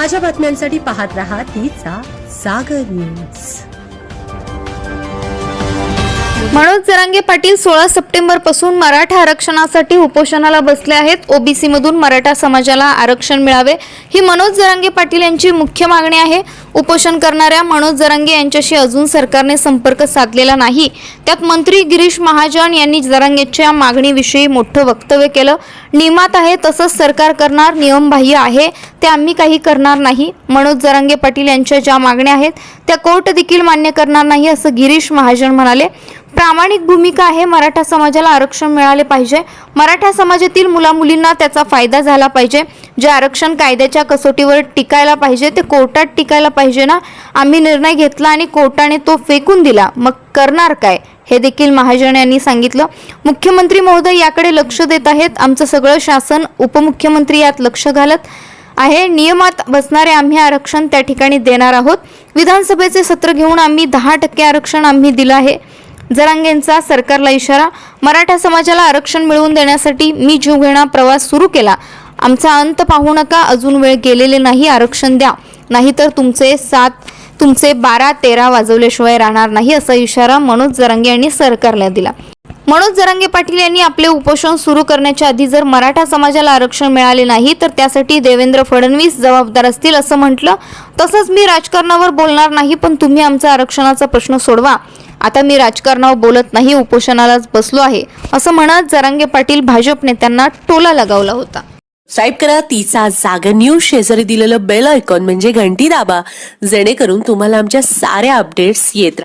ताज्या बातम्यांसाठी पाहत रहा तिचा सागर न्यूज. मनोज जरांगे पाटील सोळा सप्टेंबरपासून मराठा आरक्षणासाठी उपोषणाला बसले आहेत. ओबीसी मधून मराठा समाजाला आरक्षण मिळावे ही मनोज जरांगे पाटील यांची मुख्य मागणी आहे. उपोषण करणाऱ्या मनोज जरांगे यांच्याशी अजून सरकारने संपर्क साधलेला नाही. त्यात मंत्री गिरीश महाजन यांनी जरांगेच्या मागणीविषयी मोठं वक्तव्य केलं. नियमात आहे तसंच सरकार करणार नियमबाह्य आहे. ते आम्ही काही करणार नाही. मनोज जरांगे पाटील यांच्या ज्या मागण्या आहेत त्या कोर्ट देखील मान्य करणार नाही असं गिरीश महाजन म्हणाले. प्रामाणिक भूमिका आहे मराठा समाजाला आरक्षण मिळाले पाहिजे. मराठा समाजातील मुलामुलींना त्याचा फायदा झाला पाहिजे. जे आरक्षण कायद्याच्या कसोटीवर टिकायला पाहिजे ते कोर्टात टिकायला पाहिजे ना? आम्ही निर्णय घेतला आणि कोर्टाने तो फेकून दिला. मग करणार काय? हे देखील महाजन यांनी सांगितलं. मुख्यमंत्री महोदय याकडे लक्ष देत आहेत. आमचं सगळं शासन उपमुख्यमंत्री यात लक्ष घालत. आहे. नियमात बसणारे आम्ही आरक्षण त्या ठिकाणी देणार आहोत. विधानसभेचे सत्र घेऊन आम्ही दहा टक्के आरक्षण आम्ही दिलं आहे. जरांगेंचा सरकारला इशारा. मराठा समाजाला आरक्षण मिळवून देण्यासाठी मी जीवघेणा प्रवास सुरू केला. आमचा अंत पाहू नका. अजून वेळ गेलेले नाही. आरक्षण द्या. नाहीतर तुमचे सात तुमचे बारा तेरा वाजवल्याशिवाय राहणार नाही असा इशारा मनोज जरांगे यांनी सरकारला दिला. मनोज जरांगे पाटील यांनी आपले उपोषण सुरू करण्याच्या आधी जर मराठा समाजाला आरक्षण मिळाले नाही तर त्यासाठी देवेंद्र फडणवीस जबाबदार असतील असं म्हटलं. तसंच मी राजकारणावर बोलणार नाही पण तुम्ही आमचा आरक्षणाचा प्रश्न सोडवा. आता मी राजकारणावर बोलत नाही उपोषणालाच बसलो आहे असं म्हणत जरांगे पाटील भाजप नेत्यांना टोला लगावला होता. साईब करा तिचा जागा न्यूज शेजारी दिलेलं बेल आयकॉन म्हणजे घंटी दाबा जेणेकरून तुम्हाला आमच्या साऱ्या अपडेट्स येत